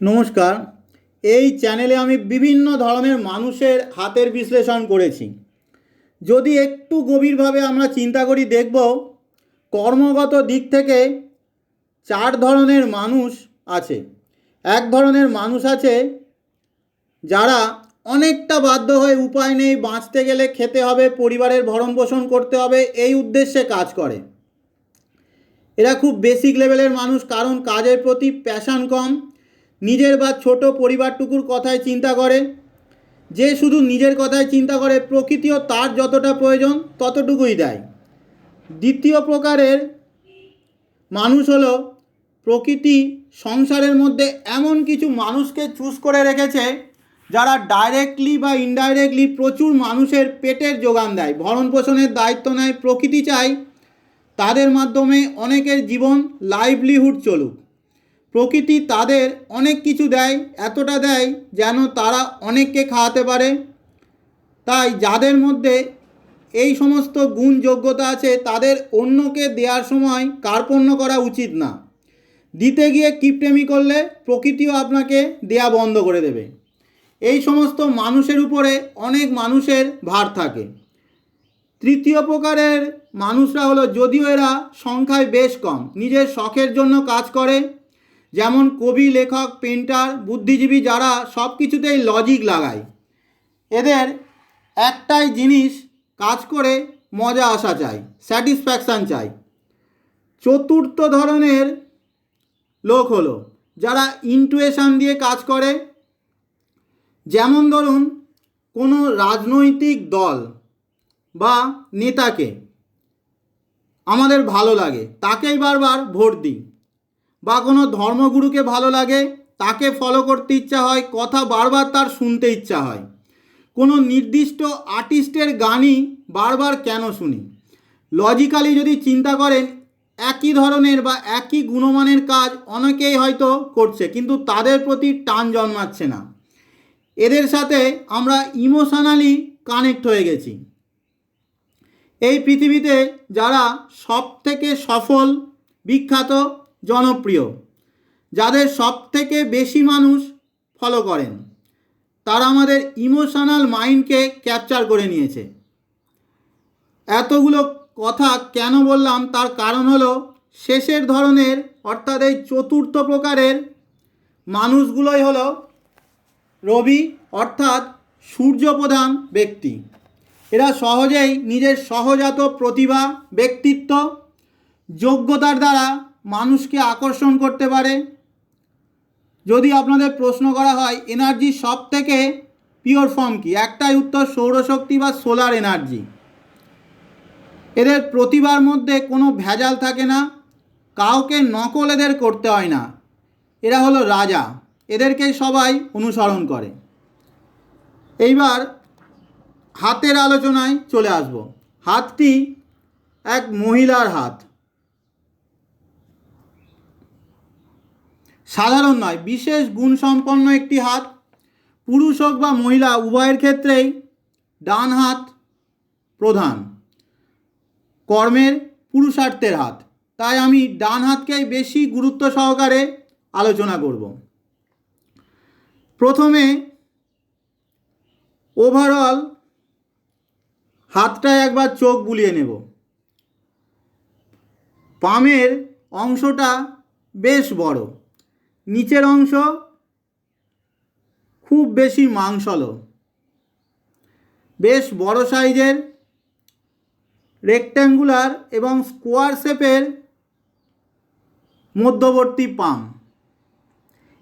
নমস্কার। এই চ্যানেলে আমি বিভিন্ন ধরনের মানুষের হাতের বিশ্লেষণ করেছি। যদি একটু গভীরভাবে আমরা চিন্তা করি, দেখব কর্মগত দিক থেকে চার ধরনের মানুষ আছে। এক ধরনের মানুষ আছে যারা অনেকটা বাধ্য হয়ে উপায় নেই, বাঁচতে গেলে খেতে হবে, পরিবারের ভরণ পোষণ করতে হবে, এই উদ্দেশ্যে কাজ করে। এরা খুব বেসিক লেভেলের মানুষ, কারণ কাজের প্রতি প্যাশান কম নিজের বা ছোট পরিবারটুকুর কথায় চিন্তা করে। যে শুধু নিজের কথায় চিন্তা করে, প্রকৃতিও তার যতটা প্রয়োজন ততটুকুই দেয়। দ্বিতীয় প্রকারের মানুষ হলো, প্রকৃতি সংসারের মধ্যে এমন কিছু মানুষকে চুজ করে রেখেছে, যারা ডাইরেক্টলি বা ইনডাইরেক্টলি প্রচুর মানুষের পেটের যোগান দেয়। ভরণ পোষণের দায়িত্ব নেয়, প্রকৃতি চায়, তাদের মাধ্যমে অনেকের জীবন লাইভলিহুড চলুক। প্রকৃতি তাদের অনেক কিছু দেয়, এতটা দেয় যেন তারা অনেককে খাওয়াতে পারে। তাই যাদের মধ্যে এই সমস্ত গুণ যোগ্যতা আছে, তাদের অন্যকে দেওয়ার সময় কার্পণ্য করা উচিত না। দিতে গিয়ে কিপটেমি করলে প্রকৃতিও আপনাকে দেয়া বন্ধ করে দেবে। এই সমস্ত মানুষের উপরে অনেক মানুষের ভার থাকে। তৃতীয় প্রকারের মানুষরা হলো, যদিও এরা সংখ্যায় বেশ কম, নিজের শখের জন্য কাজ করে যেমন কবি, লেখক পেন্টার বুদ্ধিজীবী যারা সব কিছুতেই লজিক লাগায়। এদের একটাই জিনিস কাজ করে, মজা আসা চাই স্যাটিসফ্যাকশান চাই। চতুর্থ ধরনের লোক হলো যারা ইন্টুয়েশন দিয়ে কাজ করে। যেমন ধরুন, কোনো রাজনৈতিক দল বা নেতাকে আমাদের ভালো লাগে, তাকেই বারবার ভোট দিই। বা কোনো ধর্মগুরুকে ভালো লাগে, তাকে ফলো করতে ইচ্ছা হয়, কথা বারবার তার শুনতে ইচ্ছা হয়। কোনো নির্দিষ্ট আর্টিস্টের গানই বারবার কেন শুনি? লজিক্যালি যদি চিন্তা করেন, একই ধরনের বা একই গুণমানের কাজ অনেকেই হয়তো করছে, কিন্তু তাদের প্রতি টান জন্মাচ্ছে না। এদের সাথে আমরা ইমোশনালি কানেক্ট হয়ে গেছি। এই পৃথিবীতে যারা সব থেকে সফল, বিখ্যাত জনপ্রিয়, যাদের সব থেকে বেশি মানুষ ফলো করেন। তারা আমাদের ইমোশনাল মাইন্ডকে ক্যাপচার করে নিয়েছে। এতগুলো কথা কেন বললাম? তার কারণ হলো শেষের ধরনের, অর্থাৎ এই চতুর্থ প্রকারের মানুষগুলোই হলো রবি, অর্থাৎ সূর্যপ্রধান ব্যক্তি। এরা সহজেই নিজের সহজাত প্রতিভা, ব্যক্তিত্ব, যোগ্যতার দ্বারা মানুষকে আকর্ষণ করতে পারে। যদি আপনাদের প্রশ্ন করা হয় এনার্জি সব থেকে পিওর ফর্ম কি? একটাই উত্তর, সৌরশক্তি বা সোলার এনার্জি এদের প্রতিভার মধ্যে কোনো ভেজাল থাকে না, কাউকে নকল এদের করতে হয় না। এরা হলো রাজা এদেরকে সবাই অনুসরণ করে। এইবার হাতের আলোচনায় চলে আসব। হাতটি এক মহিলার হাত। সাধারণ নয়, বিশেষ গুণসম্পন্ন একটি হাত। পুরুষ হোক বা মহিলা, উভয়ের ক্ষেত্রেই ডান হাত প্রধান। কর্মের পুরুষার্থের হাত। তাই আমি ডান হাতকেই বেশি গুরুত্ব সহকারে আলোচনা করব। প্রথমে ওভারঅল হাতটায় একবার চোখ বুলিয়ে নেব। পামের অংশটা বেশ বড়। নিচের অংশ খুব বেশি মাংসলো। বেশ বড় সাইজের রেক্ট্যাঙ্গুলার এবং স্কোয়ার শেপের মধ্যবর্তী পাম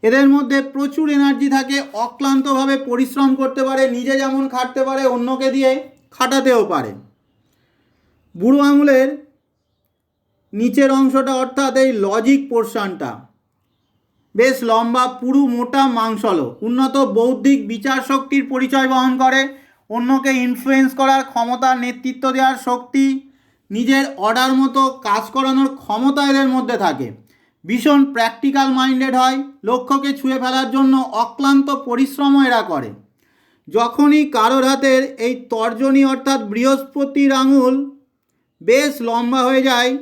এদের মধ্যে প্রচুর এনার্জি থাকে, অক্লান্তভাবে পরিশ্রম করতে পারে, নিজে যেমন খাটতে পারে, অন্যকে দিয়ে খাটাতেও পারে। বুড়ো আঙুলের নিচের অংশটা অর্থাৎ এই লজিক পোর্শনটা বেশ লম্বা, পুরু, মোটা, মাংসল। উন্নত বৌদ্ধিক বিচার শক্তির পরিচয় বহন করে। অন্যকে ইনফ্লুয়েন্স করার ক্ষমতা, নেতৃত্ব দেওয়ার শক্তি, নিজের অর্ডার মতো কাজ করানোর ক্ষমতা এদের মধ্যে থাকে। ভীষণ প্র্যাকটিক্যাল মাইন্ডেড হয়, লক্ষ্যকে ছুঁয়ে ফেলার জন্য অক্লান্ত পরিশ্রমও এরা করে। যখনই কারোর হাতের এই তর্জনী অর্থাৎ বৃহস্পতির আঙুল বেশ লম্বা হয়ে যায়,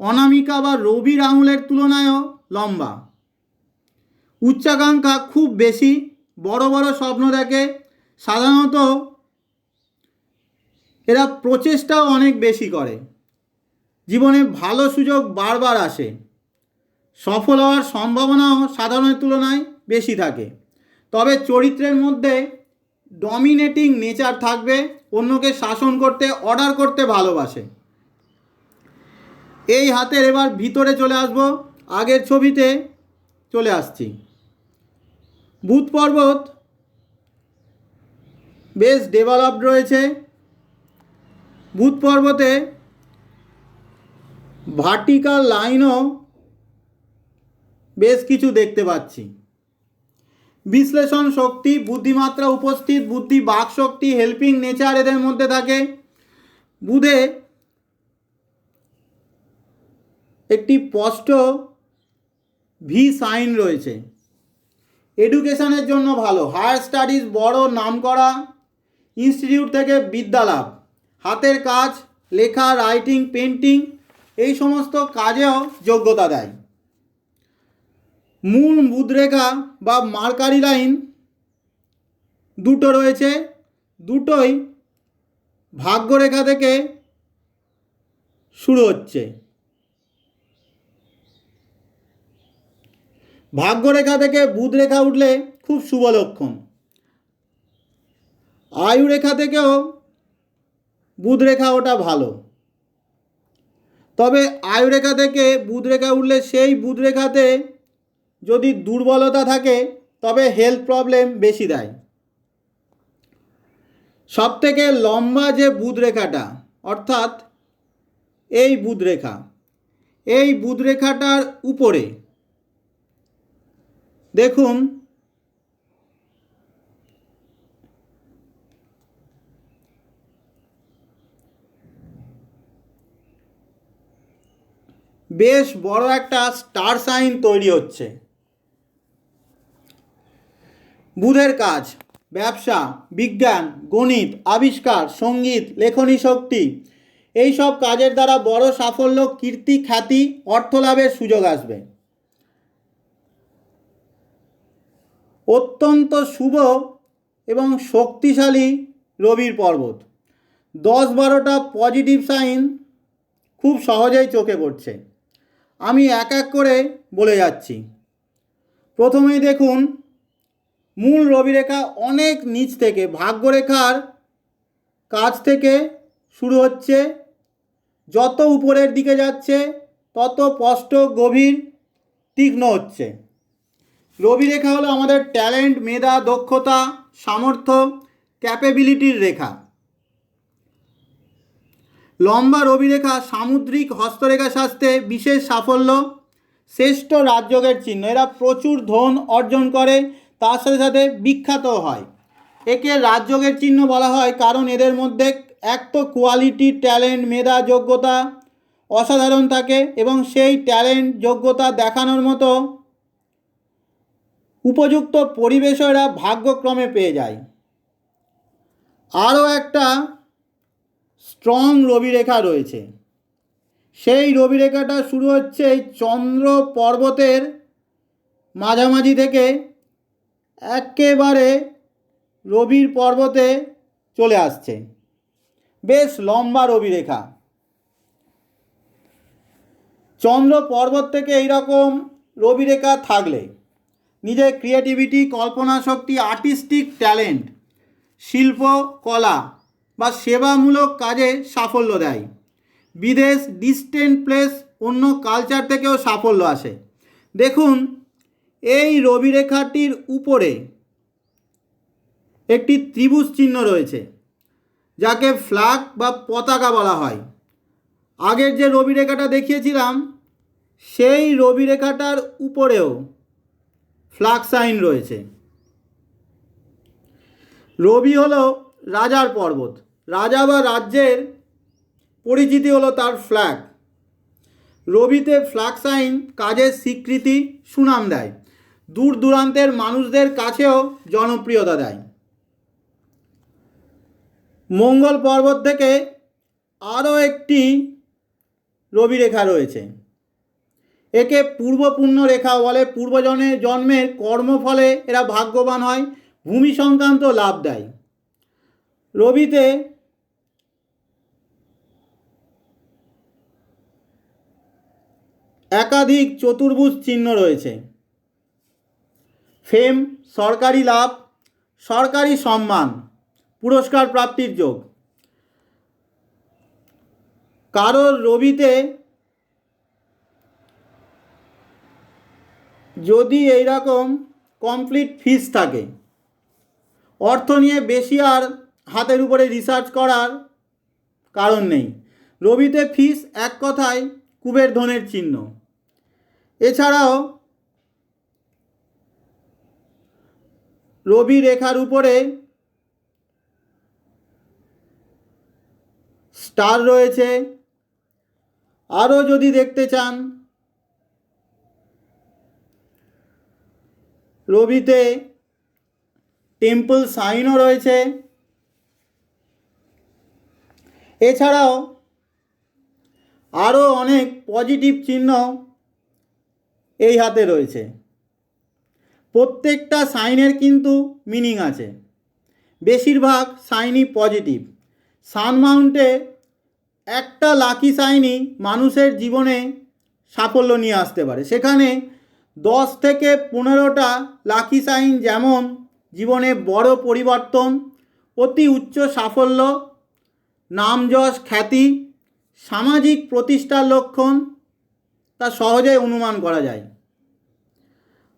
অনামিকা বা রবির আঙুলের তুলনায়ও লম্বা। উচ্চাকাঙ্ক্ষা খুব বেশি, বড় বড় স্বপ্ন দেখে সাধারণত এরা প্রচেষ্টাও অনেক বেশি করে। জীবনে ভালো সুযোগ বারবার আসে। সফল হওয়ার সম্ভাবনাও সাধারণের তুলনায় বেশি থাকে। তবে চরিত্রের মধ্যে ডমিনেটিং নেচার থাকবে, অন্যকে শাসন করতে অর্ডার করতে ভালোবাসে। এই হাতের এবার ভিতরে চলে আসব। আগের ছবিতে চলে আসছি। বুধ পর্বত বেশ ডেভেলপড রয়েছে। বুধ পর্বতে ভার্টিক্যাল লাইনও বেশ কিছু দেখতে পাচ্ছি। বিশ্লেষণ শক্তি, বুদ্ধিমাত্রা উপস্থিত, বুদ্ধি, বাক শক্তি হেল্পিং নেচার এদের মধ্যে থাকে। বুধে একটি স্পষ্ট ভি সাইন রয়েছে। এডুকেশনের জন্য ভালো। হায়ার স্টাডিজ বড় নামকরা ইনস্টিটিউট থেকে বিদ্যালাভ হাতের কাজ, লেখা রাইটিং পেন্টিং এই সমস্ত কাজেও যোগ্যতা দেয়। মূল মুদ্রেখা বা মার্কারি লাইন দুটো রয়েছে। দুটোই ভাগ্যরেখা থেকে শুরু হচ্ছে। ভাগ্যরেখা থেকে বুধ রেখা উঠলে খুব শুভ লক্ষণ। আয়ু রেখা থেকেও বুধ রেখা ওটা ভালো। তবে আয়ু রেখা থেকে বুধ রেখা উঠলে সেই বুধ রেখাতে যদি দুর্বলতা থাকে, তবে হেলথ প্রবলেম বেশি দেয়। সব থেকে লম্বা যে বুধ রেখাটা অর্থাৎ এই বুধ রেখা এই বুধ রেখাটার উপরে দেখুন। বেশ বড় একটা স্টার সাইন তৈরি হচ্ছে। বুধের কাজ, ব্যবসা, বিজ্ঞান, গণিত, আবিষ্কার, সংগীত, লেখনী শক্তি এই সব কাজের দ্বারা বড় সাফল্য, কীর্তি, খ্যাতি অর্থ লাভের সুযোগ আসবে। অত্যন্ত শুভ এবং শক্তিশালী রবির পর্বত। দশ বারোটা পজিটিভ সাইন খুব সহজেই চোখে পড়ছে। আমি এক এক করে বলে যাচ্ছি। প্রথমেই দেখুন, মূল রবিরেখা অনেক নিচ থেকে, ভাগ্যরেখার কাছ থেকে শুরু হচ্ছে, যত উপরের দিকে যাচ্ছে, তত স্পষ্ট গভীর তীক্ষ্ণ হচ্ছে। রবি রেখা হলো আমাদের ট্যালেন্ট, মেধা, দক্ষতা, সামর্থ্য, ক্যাপেবিলিটির রেখা। লম্বা রবিরেখা সামুদ্রিক হস্তরেখা শাস্ত্রে বিশেষ সাফল্য, শ্রেষ্ঠ রাজযোগের চিহ্ন। এরা প্রচুর ধন অর্জন করে, তার সাথে সাথে বিখ্যাত হয়। একে রাজযোগের চিহ্ন বলা হয় কারণ এদের মধ্যে এক তো কোয়ালিটি ট্যালেন্ট মেধা, যোগ্যতা অসাধারণ থাকে এবং সেই ট্যালেন্ট যোগ্যতা দেখানোর মতো উপযুক্ত পরিবেশও এরা ভাগ্যক্রমে পেয়ে যায়। আরও একটা স্ট্রং রবিরেখা রয়েছে। সেই রবিরেখাটা শুরু হচ্ছে এই চন্দ্র পর্বতের মাঝামাঝি থেকে একেবারে রবির পর্বতে চলে আসছে। বেশ লম্বা রবিরেখা। চন্দ্র পর্বত থেকে এইরকম রবিরেখা থাকলে নিজের ক্রিয়েটিভিটি কল্পনা শক্তি আর্টিস্টিক ট্যালেন্ট শিল্প, কলা বা সেবামূলক কাজে সাফল্য দেয়। বিদেশ ডিস্টেন্ট প্লেস অন্য কালচার থেকেও সাফল্য আসে। দেখুন, এই রবিরেখাটির উপরে একটি ত্রিভুজ চিহ্ন রয়েছে, যাকে ফ্ল্যাগ বা পতাকা বলা হয়। আগের যে রবিরেখাটা দেখিয়েছিলাম, সেই রবিরেখাটার উপরেও ফ্ল্যাগ সাইন রয়েছে। রবি হলো রাজার পর্বত। রাজা বা রাজ্যের পরিচিতি হলো তার ফ্ল্যাগ রবিতে ফ্ল্যাগ সাইন কাজের স্বীকৃতি সুনাম দেয়। দূর দূরান্তের মানুষদের কাছেও জনপ্রিয়তা দেয়। মঙ্গল পর্বত থেকে আরও একটি রবিরেখা রয়েছে। একে পূর্বপুণ্য রেখা বলে পূর্বজনে জন্মের কর্মফলে এরা ভাগ্যবান হয়, ভূমি সংক্রান্ত লাভ দেয়। রবিতে একাধিক চতুর্ভুজ চিহ্ন রয়েছে। ফেম, সরকারি লাভ, সরকারি সম্মান, পুরস্কার প্রাপ্তির যোগ। কারোর রবিতে যদি এইরকম কমপ্লিট ফিস থাকে, অর্থ নিয়ে বেশি আর হাতের উপরে রিসার্চ করার কারণ নেই। রবিতে ফিস এক কথায় কুবের ধনের চিহ্ন। এছাড়াও, রবি রেখার উপরে স্টার রয়েছে। আরও যদি দেখতে চান রবিতে টেম্পল সাইনও রয়েছে। এছাড়াও আরও অনেক পজিটিভ চিহ্ন এই হাতে রয়েছে। প্রত্যেকটা সাইনের কিন্তু মিনিং আছে। বেশিরভাগ সাইনই পজিটিভ। সান মাউন্টে একটা লাকি সাইনই মানুষের জীবনে সাফল্য নিয়ে আসতে পারে। সেখানে দশ থেকে পনেরোটা লাকি সাইন যেমন জীবনে বড় পরিবর্তন, অতি উচ্চ সাফল্য নামযশ খ্যাতি, সামাজিক প্রতিষ্ঠার লক্ষণ তা সহজেই অনুমান করা যায়।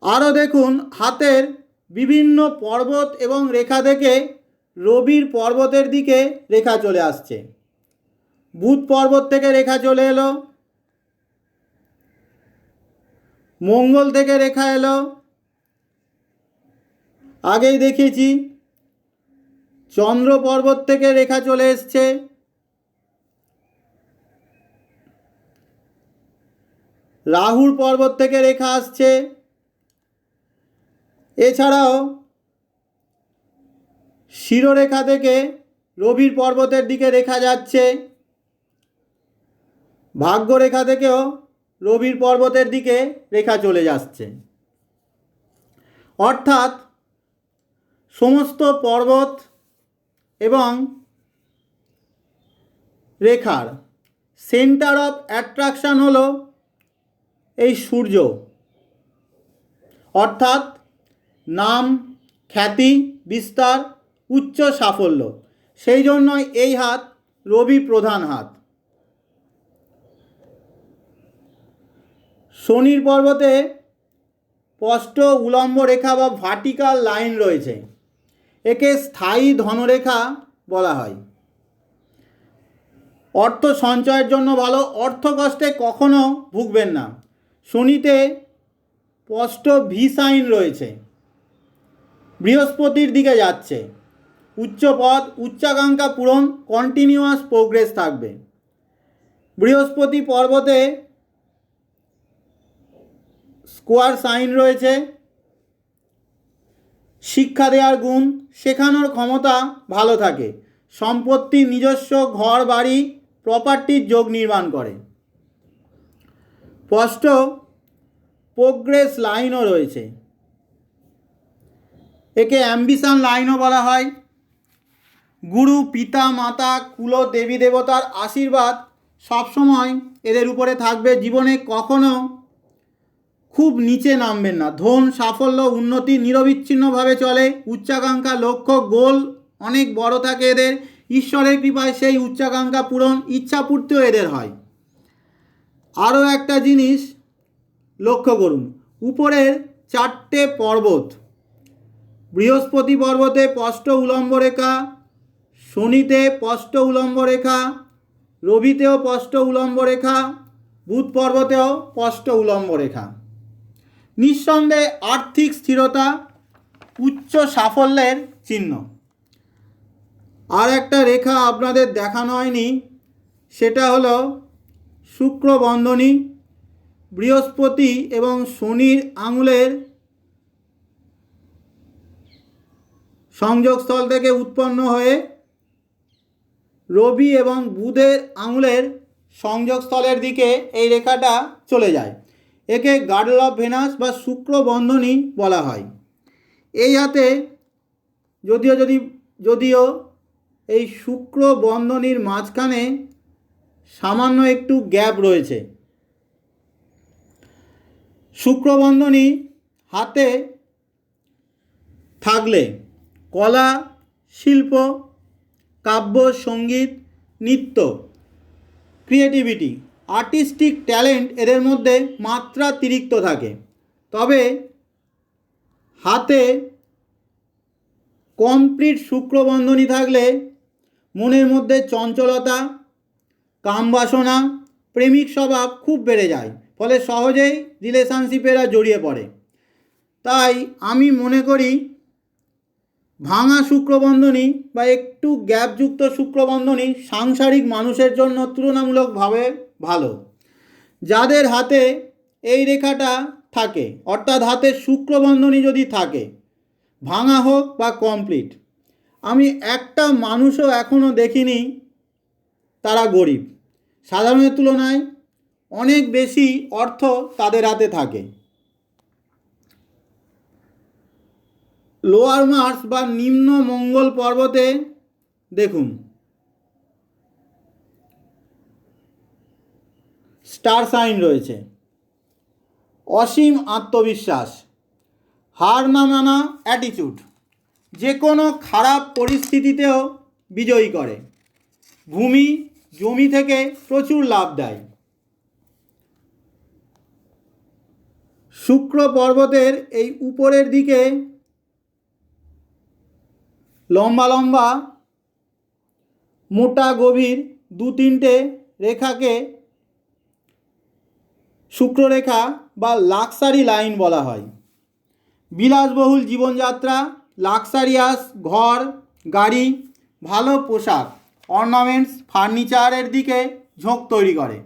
আরও দেখুন, হাতের বিভিন্ন পর্বত এবং রেখা থেকে রবির পর্বতের দিকে রেখা চলে আসছে। বুধ পর্বত থেকে রেখা চলে এলো মঙ্গল থেকে রেখা এলো। আগেই দেখিয়েছি, চন্দ্র পর্বত থেকে রেখা চলে এসছে। রাহুর পর্বত থেকে রেখা আসছে। এছাড়াও, শিরোরেখা থেকে রবির পর্বতের দিকে রেখা যাচ্ছে। ভাগ্যরেখা থেকেও রবির পর্বতের দিকে রেখা চলে যাচ্ছে। অর্থাৎ সমস্ত পর্বত এবং রেখার সেন্টার অফ অ্যাট্রাকশান হলো এই সূর্য। অর্থাৎ নাম, খ্যাতি, বিস্তার, উচ্চ সাফল্য। সেই জন্যই এই হাত রবি প্রধান হাত। শনির পর্বতে স্পষ্ট উলম্ব রেখা বা ভার্টিক্যাল লাইন রয়েছে। একে স্থায়ী ধনরেখা বলা হয়। অর্থ সঞ্চয়ের জন্য ভালো। অর্থ কষ্টে কখনো ভুগবেন না। শনিতে স্পষ্ট ভি সাইন রয়েছে। বৃহস্পতির দিকে যাচ্ছে। উচ্চ পদ উচ্চাকাঙ্ক্ষা পূরণ কন্টিনিউয়াস প্রোগ্রেস থাকবে। বৃহস্পতি পর্বতে স্কোয়ার সাইন রয়েছে। শিক্ষা দেওয়ার গুণ, শেখানোর ক্ষমতা ভালো থাকে। সম্পত্তি নিজস্ব, ঘর, বাড়ি প্রপার্টির যোগ নির্মাণ করে। স্পষ্ট প্রোগ্রেস লাইনও রয়েছে। একে অ্যাম্বিশন লাইনও বলা হয়। গুরু, পিতা, মাতা, কুল, দেবী, দেবতার আশীর্বাদ সবসময় এদের উপরে থাকবে। জীবনে কখনো খুব নিচে নামবেন না। ধন, সাফল্য, উন্নতি নিরবিচ্ছিন্নভাবে চলে। উচ্চাকাঙ্ক্ষা, লক্ষ্য, গোল, অনেক বড় থাকে এদের। ঈশ্বরের কৃপায় সেই উচ্চাকাঙ্ক্ষা পূরণ ইচ্ছাপূর্তিও এদের হয়। আরও একটা জিনিস লক্ষ্য করুন। উপরের চারটে পর্বত, বৃহস্পতি পর্বতে স্পষ্ট উলম্ব রেখা, শনিতে স্পষ্ট উলম্ব রেখা, রবিতেও স্পষ্ট উলম্ব রেখা, বুধ পর্বতেও স্পষ্ট উলম্ব রেখা। নিঃসন্দেহে আর্থিক স্থিরতা, উচ্চ সাফল্যের চিহ্ন। আর একটা রেখা আপনাদের দেখানো হয়নি, সেটা হলো শুক্র বন্ধনী, বৃহস্পতি এবং শনির আঙুলের সংযোগস্থল থেকে উৎপন্ন হয়ে রবি এবং বুধের আঙুলের সংযোগস্থলের দিকে এই রেখাটা চলে যায়। একে গার্ডল অফ ভেনাস বা শুক্র বন্ধনী বলা হয়। এই হাতে যদিও যদি, যদিও এই শুক্র বন্ধনীর মাঝখানে সামান্য একটু গ্যাপ রয়েছে। শুক্রবন্ধনী হাতে থাকলে কলা, শিল্প, কাব্য, সংগীত, নৃত্য ক্রিয়েটিভিটি আর্টিস্টিক ট্যালেন্ট এদের মধ্যে মাত্রাতিরিক্ত থাকে। তবে হাতে কমপ্লিট শুক্রবন্ধনী থাকলে মনের মধ্যে চঞ্চলতা, কামবাসনা, প্রেমিক স্বভাব খুব বেড়ে যায়, ফলে সহজেই রিলেশনশিপেরা জড়িয়ে পড়ে। তাই আমি মনে করি ভাঙা শুক্রবন্ধনী বা একটু গ্যাপযুক্ত শুক্রবন্ধনী সাংসারিক মানুষের জন্য তুলনামূলকভাবে ভালো। যাদের হাতে এই রেখাটা থাকে, অর্থাৎ হাতে শুক্রবন্ধনী যদি থাকে, ভাঙা হোক বা কমপ্লিট আমি একটা মানুষও এখনও দেখিনি তারা গরিব। সাধারণের তুলনায় অনেক বেশি অর্থ তাদের হাতে থাকে। লোয়ার মার্স বা নিম্ন মঙ্গল পর্বতে দেখুন স্টার সাইন রয়েছে। অসীম আত্মবিশ্বাস হার না মানা অ্যাটিচিউড যে কোনো খারাপ পরিস্থিতিতেও বিজয়ী করে। ভূমি, জমি থেকে প্রচুর লাভ দেয়। শুক্র পর্বতের এই উপরের দিকে লম্বা লম্বা, মোটা গভীর দু তিনটে রেখাকে শুক্ররেখা বা লাক্সারি লাইন বলা হয়। বিলাসবহুল জীবনযাত্রা, লাক্সারিয়াস ঘর, গাড়ি, ভালো পোশাক, অর্নামেন্টস, ফার্নিচারের দিকে ঝোঁক তৈরি করে।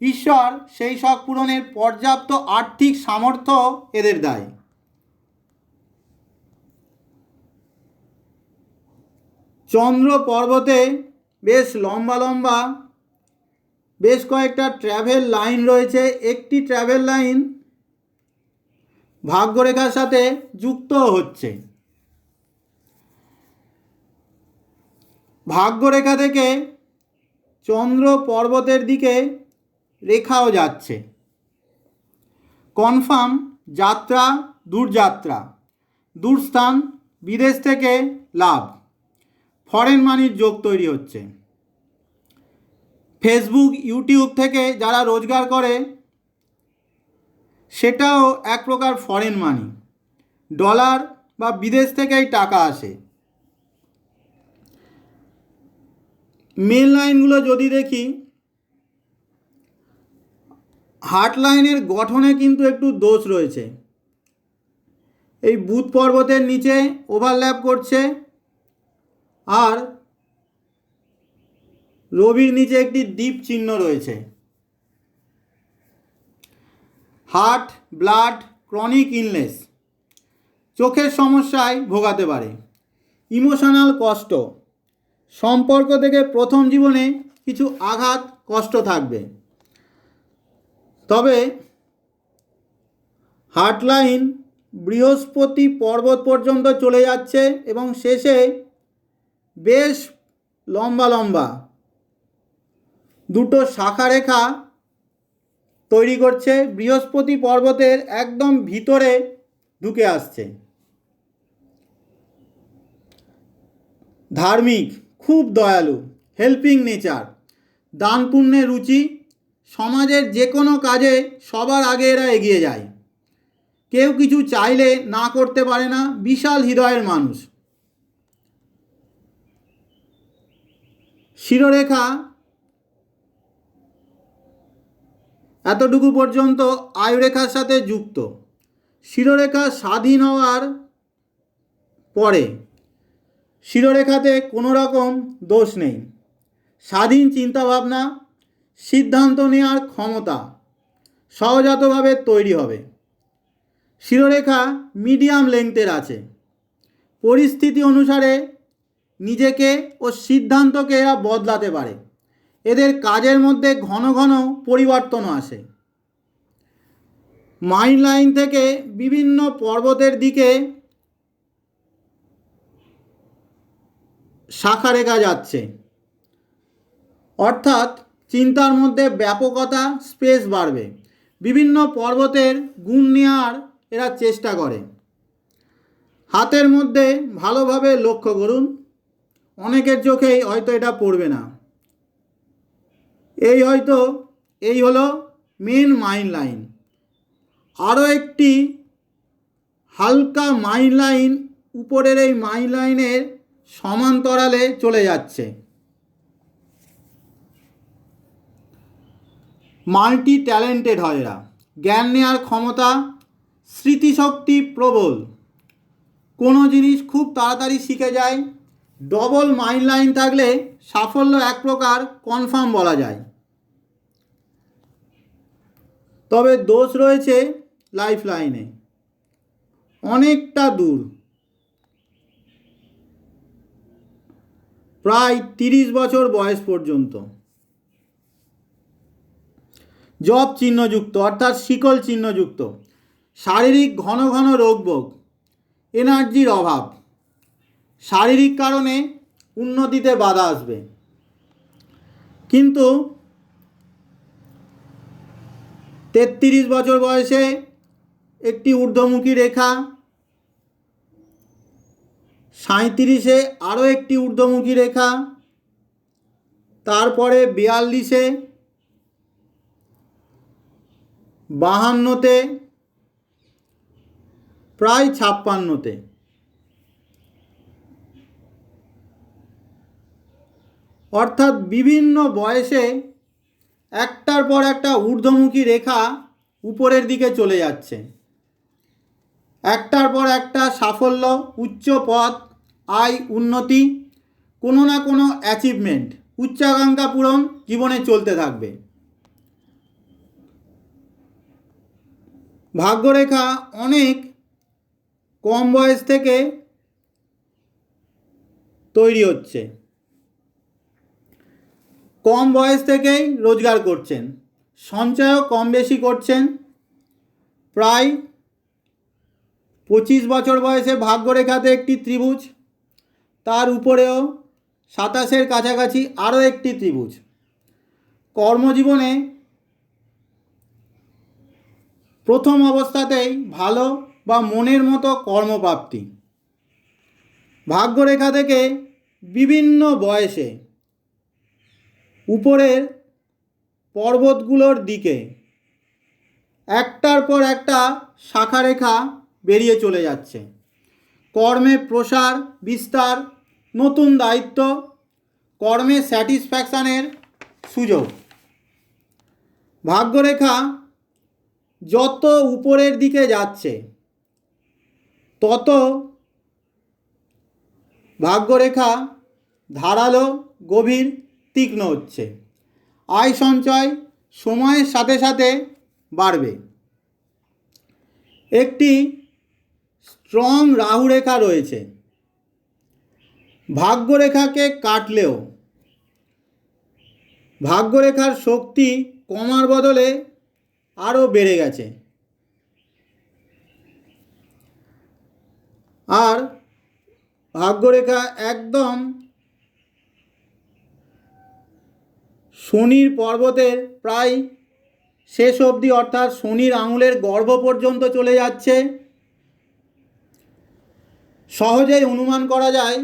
ঈশ্বর সেই শখ পূরণের পর্যাপ্ত আর্থিক সামর্থ্য এদের দেয়। চন্দ্র পর্বতে বেশ লম্বা লম্বা বেশ কয়েকটা ট্র্যাভেল লাইন রয়েছে। একটি ট্র্যাভেল লাইন ভাগ্যরেখার সাথে যুক্ত হচ্ছে। ভাগ্যরেখা থেকে চন্দ্র পর্বতের দিকে রেখাও যাচ্ছে। কনফার্ম যাত্রা, দূরযাত্রা, দূরস্থান, বিদেশ থেকে লাভ। ফরেন মানির যোগ তৈরি হচ্ছে। ফেসবুক ইউটিউব থেকে যারা রোজগার করে, সেটাও এক প্রকার ফরেন মানি ডলার বা বিদেশ থেকেই টাকা আসে। মেল লাইনগুলো যদি দেখি হার্ট লাইনের গঠনে কিন্তু একটু দোষ রয়েছে। এই বুধ পর্বতের নিচে ওভারল্যাপ করছে, আর রবির নিচে একটি দ্বীপ চিহ্ন রয়েছে। Heart, blood, chronic illness. চোখের সমস্যায় ভোগাতে পারে। ইমোশনাল কষ্ট। সম্পর্ক থেকে প্রথম জীবনে কিছু আঘাত, কষ্ট থাকবে। তবে হার্টলাইন বৃহস্পতি পর্বত পর্যন্ত চলে যাচ্ছে এবং শেষে বেশ লম্বা লম্বা দুটো শাখা রেখা তৈরি করছে। বৃহস্পতি পর্বতের একদম ভিতরে ঢুকে আসছে। ধার্মিক, খুব দয়ালু হেল্পিং নেচার দান পুণ্যের রুচি, সমাজের যে কোনো কাজে সবার আগে এরা এগিয়ে যায়। কেউ কিছু চাইলে না করতে পারে না, বিশাল হৃদয়ের মানুষ। শিরোরেখা এতটুকু পর্যন্ত আয়ুরেখার সাথে যুক্ত। শিরোরেখা স্বাধীন হওয়ার পরে শিরোরেখাতে কোনো রকম দোষ নেই। স্বাধীন চিন্তাভাবনা, সিদ্ধান্ত নেওয়ার ক্ষমতা সহজাতভাবে তৈরি হবে। শিরোরেখা মিডিয়াম লেংথের আছে। পরিস্থিতি অনুসারে নিজেকে ও সিদ্ধান্তকে এরা বদলাতে পারে। এদের কাজের মধ্যে ঘন ঘন পরিবর্তনও আসে। মাইন লাইন থেকে বিভিন্ন পর্বতের দিকে শাখা রেখা যাচ্ছে। অর্থাৎ চিন্তার মধ্যে ব্যাপকতা, স্পেস বাড়বে। বিভিন্ন পর্বতের গুণ নেওয়ার এরা চেষ্টা করে। হাতের মধ্যে ভালোভাবে লক্ষ্য করুন। অনেকের চোখেই হয়তো এটা পড়বে না। এই হয়তো, এই হলো মেন মাইন লাইন আরও একটি হালকা মাইন লাইন উপরের এই মাইন লাইনের সমান্তরালে চলে যাচ্ছে। মাল্টি ট্যালেন্টেড হয় এরা জ্ঞান নেওয়ার ক্ষমতা, স্মৃতিশক্তি প্রবল। কোনো জিনিস খুব তাড়াতাড়ি শিখে যায়। ডবল মাইন্ড লাইন থাকলে সাফল্য এক প্রকার কনফার্ম বলা যায়। তবে দোষ রয়েছে লাইফ লাইনে অনেকটা দূর। প্রায় তিরিশ বছর বয়স পর্যন্ত। জব চিহ্নযুক্ত, অর্থাৎ শিকল চিহ্নযুক্ত। শারীরিক ঘন ঘন রোগভোগ এনার্জির অভাব। শারীরিক কারণে উন্নতিতে বাধা আসবে। কিন্তু তেত্রিশ বছর বয়সে একটি ঊর্ধ্বমুখী রেখা সাঁত্রিশে আরও একটি ঊর্ধ্বমুখী রেখা, তারপরে বিয়াল্লিশে বাহান্নতে, প্রায় ছাপ্পান্নতে। অর্থাৎ বিভিন্ন বয়সে একটার পর একটা ঊর্ধ্বমুখী রেখা উপরের দিকে চলে যাচ্ছে। একটার পর একটা সাফল্য, উচ্চ পথ, আয়, উন্নতি, কোনো না কোনো অ্যাচিভমেন্ট উচ্চাকাঙ্ক্ষা পূরণ জীবনে চলতে থাকবে। ভাগ্যরেখা অনেক কম বয়স থেকে তৈরি হচ্ছে। কম বয়স থেকেই রোজগার করছেন। সঞ্চয়ও কম বেশি করছেন। প্রায় পঁচিশ বছর বয়সে ভাগ্যরেখাতে একটি ত্রিভুজ। তার উপরেও সাতাশের কাছাকাছি আরও একটি ত্রিভুজ। কর্মজীবনে প্রথম অবস্থাতেই ভালো বা মনের মতো কর্মপ্রাপ্তি। ভাগ্যরেখা থেকে বিভিন্ন বয়সে উপরের পর্বতগুলোর দিকে একটার পর একটা শাখা রেখা বেরিয়ে চলে যাচ্ছে। কর্মে প্রসার বিস্তার, নতুন দায়িত্ব, কর্মে স্যাটিসফ্যাকশানের সুযোগ। ভাগ্যরেখা যত উপরের দিকে যাচ্ছে, তত ভাগ্যরেখা ধারালো, গভীর তীক্ষ্ণ হচ্ছে। আয় সঞ্চয় সময়ের সাথে সাথে বাড়বে। একটি স্ট্রং রাহুরেখা রয়েছে। ভাগ্যরেখাকে কাটলেও, ভাগ্যরেখার শক্তি কমার বদলে আরও বেড়ে গেছে। আর ভাগ্যরেখা একদম শনির পর্বতের প্রায় শেষ অবধি অর্থাৎ শনির আঙুলের গর্ভ পর্যন্ত চলে যাচ্ছে। সহজেই অনুমান করা যায়,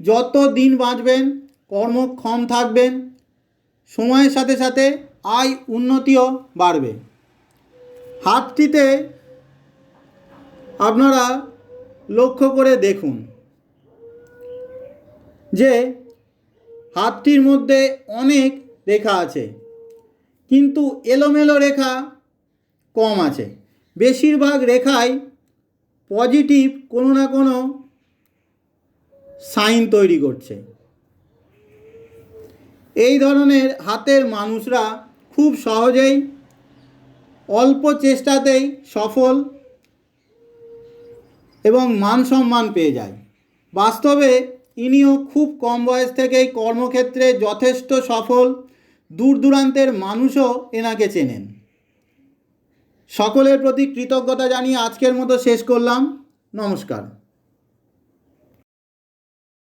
যত দিন বাঁচবেন, কর্মক্ষম থাকবেন, সময়ের সাথে সাথে আয় উন্নতিও বাড়বে। হাতটিতে আপনারা লক্ষ্য করে দেখুন যে হাতটির মধ্যে অনেক রেখা আছে। কিন্তু এলোমেলো রেখা কম আছে। বেশিরভাগ রেখায় পজিটিভ কোনো না কোনো সাইন তৈরি করছে। এই ধরনের হাতের মানুষরা খুব সহজেই অল্প চেষ্টাতেই সফল এবং মান সম্মান পেয়ে যায়। বাস্তবে ইনিও খুব কম বয়স থেকেই কর্মক্ষেত্রে যথেষ্ট সফল। দূর দূরান্তের মানুষও এনাকে চেনেন। সকলের প্রতি কৃতজ্ঞতা জানিয়ে আজকের মতো শেষ করলাম। নমস্কার।